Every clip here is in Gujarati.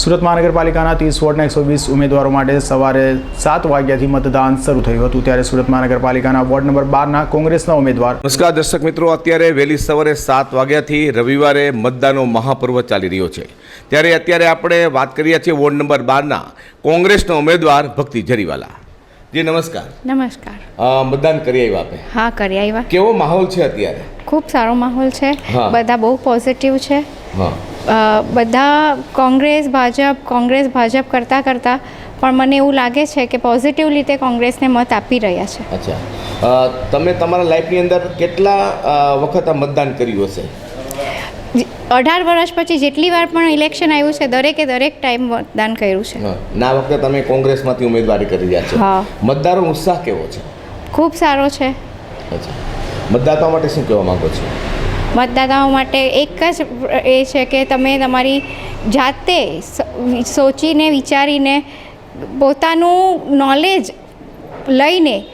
સુરત મહાનગરપાલિકાના ત્રીસ વોર્ડના એકસો વીસ ઉમેદવારો માટે સવારે સાત વાગ્યાથી મતદાન શરૂ થયું હતું. ત્યારે સુરત મહાનગરપાલિકાના વોર્ડ નંબર બારના કોંગ્રેસના ઉમેદવાર નમસ્કાર દર્શક મિત્રો અત્યારે વહેલી સવારે સાત વાગ્યાથી રવિવારે મતદાનનો મહાપર્વ ચાલી રહ્યો છે. ત્યારે અત્યારે આપણે વાત કરીએ છીએ વોર્ડ નંબર બારના કોંગ્રેસના ઉમેદવાર ભક્તિ જરીવાલા. જી નમસ્કાર. નમસ્કાર. મતદાન કરી આવ્યા આપે? હા કરી આવ્યા. કેવો માહોલ છે અત્યારે? ખૂબ સારો માહોલ છે. બધા બહુ પોઝિટિવ છે. હા. બધા કોંગ્રેસ ભાજપ કોંગ્રેસ ભાજપ કરતાં કરતાં પણ મને એવું લાગે છે કે પોઝિટિવ રીતે કોંગ્રેસને મત આપી રહ્યા છે. અચ્છા. તમે તમારા લાઈફની અંદર કેટલા વખત આ મતદાન કર્યું હશે? અઢાર વર્ષ પછી જેટલી વાર પણ ઇલેક્શન આવ્યું છે દરેકે દરેક ટાઈમ મતદાન કર્યું છે. ના વખતે તમે કોંગ્રેસમાંથી ઉમેદવારી કરી રહ્યા છો. હા. મતદારોનો ઉત્સાહ કેવો છે? ખૂબ સારો છે. અચ્છા. મતદાતાઓ માટે શું કહેવા માંગો છો? મતદાતાઓ માટે એક જ એ છે કે તમે તમારી જાતે સોચીને વિચારીને પોતાનું નોલેજ લઈને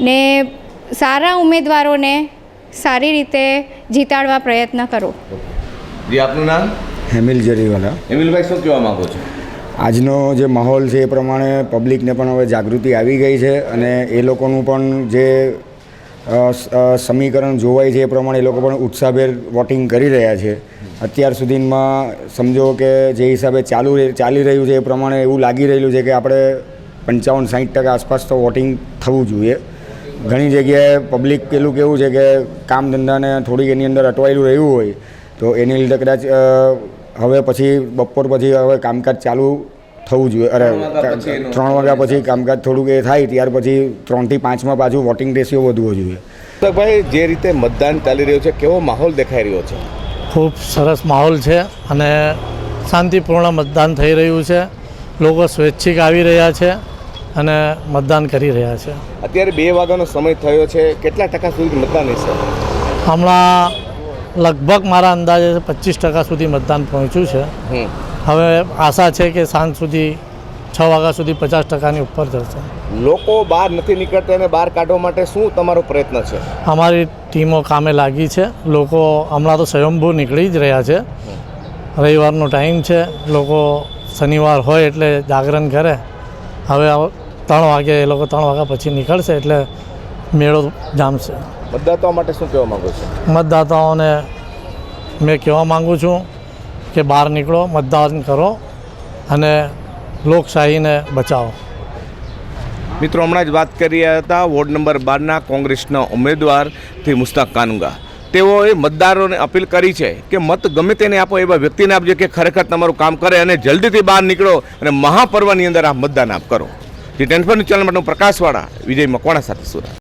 ને સારા ઉમેદવારોને સારી રીતે જીતાડવા પ્રયત્ન કરો. જી આપનું નામ? હેમિલ જરીવાલા. હેમિલભાઈ શું કહેવા માગો છો? આજનો જે માહોલ છે એ પ્રમાણે પબ્લિકને પણ હવે જાગૃતિ આવી ગઈ છે અને એ લોકોનું પણ જે સમીકરણ જોવાય છે એ પ્રમાણે એ લોકો પણ ઉત્સાહભેર વોટિંગ કરી રહ્યા છે. અત્યાર સુધીમાં સમજો કે જે હિસાબે ચાલુ ચાલી રહ્યું છે એ પ્રમાણે એવું લાગી રહેલું છે કે આપણે પંચાવન સાઠ ટકા આસપાસ તો વોટિંગ થવું જોઈએ. ઘણી જગ્યાએ પબ્લિક પેલું કેવું છે કે કામ ધંધાને થોડીક એની અંદર અટવાયેલું રહ્યું હોય તો એની લીધે કદાચ હવે પછી, બપોર પછી હવે કામકાજ ચાલુ થવું જોઈએ. અરે ત્રણ વાગ્યા પછી ત્રણ વાગ્યા પછી કામકાજ થોડુંક એ થાય ત્યાર પછી ત્રણથી પાંચમાં પાછું વોટિંગ રેશિયો વધવો જોઈએ. તો ભાઈ જે રીતે મતદાન ચાલી રહ્યું છે કેવો માહોલ દેખાઈ રહ્યો છે? ખૂબ સરસ માહોલ છે અને શાંતિપૂર્ણ મતદાન થઈ રહ્યું છે. લોકો સ્વૈચ્છિક આવી રહ્યા છે અને મતદાન કરી રહ્યા છે. અત્યારે બે વાગ્યાનો સમય થયો છે. કેટલા ટકા સુધી મતદાન હશે? હમણાં લગભગ મારા અંદાજે પચીસ ટકા સુધી મતદાન પહોંચ્યું છે. હમ. હવે આશા છે કે સાંજ સુધી છ વાગ્યા સુધી પચાસ ટકાની ઉપર જશે. લોકો બહાર નથી નીકળતા અને બહાર કાઢવા માટે શું તમારો પ્રયત્ન છે? અમારી ટીમો કામે લાગી છે. લોકો હમણાં તો સ્વયંભૂ નીકળી જ રહ્યા છે. રવિવારનો ટાઈમ છે. લોકો શનિવાર હોય એટલે જાગરણ કરે. હવે ત્રણ વાગે એ લોકો ત્રણ વાગ્યા પછી નીકળશે એટલે મેળો જામશે. મતદાતાઓ માટે શું કહેવા માંગો છો? મતદાતાઓને મેં કહેવા માગું છું કે બહાર નીકળો, મતદાન કરો અને લોકશાહીને બચાવો. મિત્રો, હમણાં જ વાત કરી રહ્યા હતા વોર્ડ નંબર બારના કોંગ્રેસના ઉમેદવારથી મુસ્તાક કાનુંગા. તેઓએ મતદારોને અપીલ કરી છે કે મત ગમે તેને આપો એવા વ્યક્તિને આપજો કે ખરેખર તમારું કામ કરે અને જલ્દીથી બહાર નીકળો અને મહાપર્વની અંદર આ મતદાન આપ કરો. જે ટેન્શન ચેનલ માટે પ્રકાશવાળા વિજય મકવાણા સાથે સુરત.